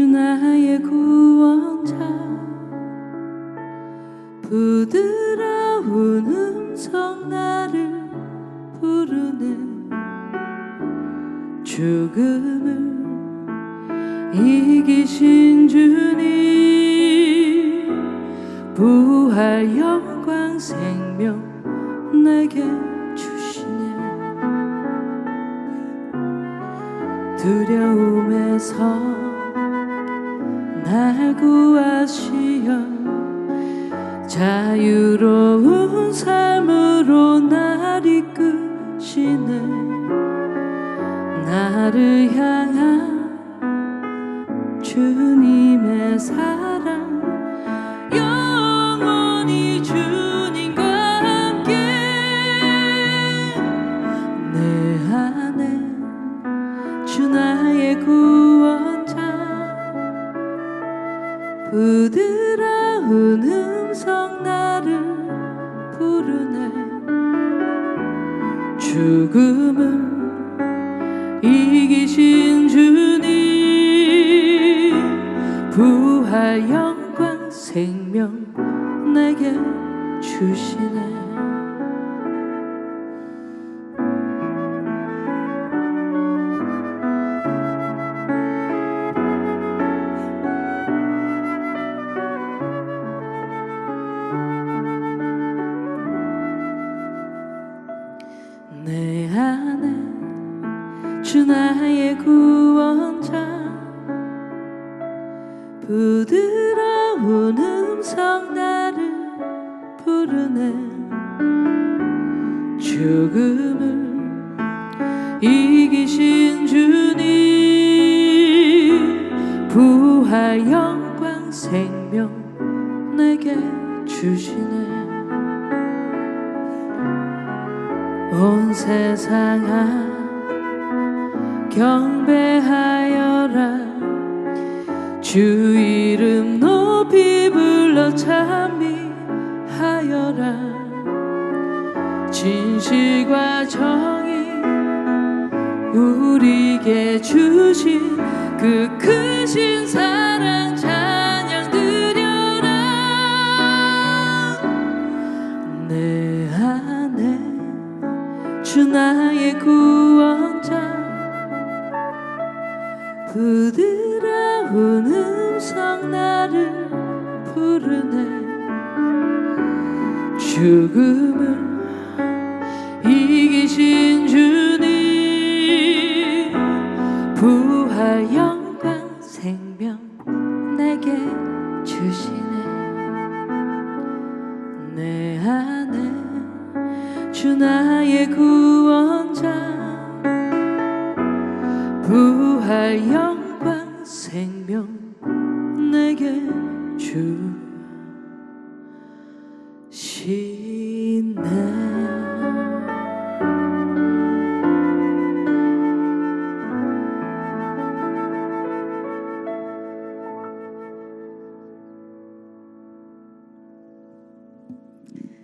주 나의 구원자 부드러운 음성 나를 부르네. 죽음을 이기신 주님 부활 영광 생명 내게 주시네. 두려움에서 날 구하시어 자유로운 삶으로 날 이끄시네. 나를 향한 주님의 사랑 영원히 주님과 함께 내 안에 주나 부드러운 음성 나를 부르네. 죽음을 이기신 주님 부활 영광 생명 내게 주시네 내 안에 주 나의 구원자. 부드러운 음성 나를 부르네. 죽음을 이기신 주님 부활 영광 생명 내게 주시네 온 세상아 경배하여라. 주 이름 높이 불러 찬미하여라. 진실과 정의 우리에게 주신 그 크신 사랑 주 나의 구원자 부드러운 음성 나를 부르네. 죽음을 이기신 주님 부활 영광 생명 내게 주시 주 나의 구원자 부활 영광 생명 내게 주시네.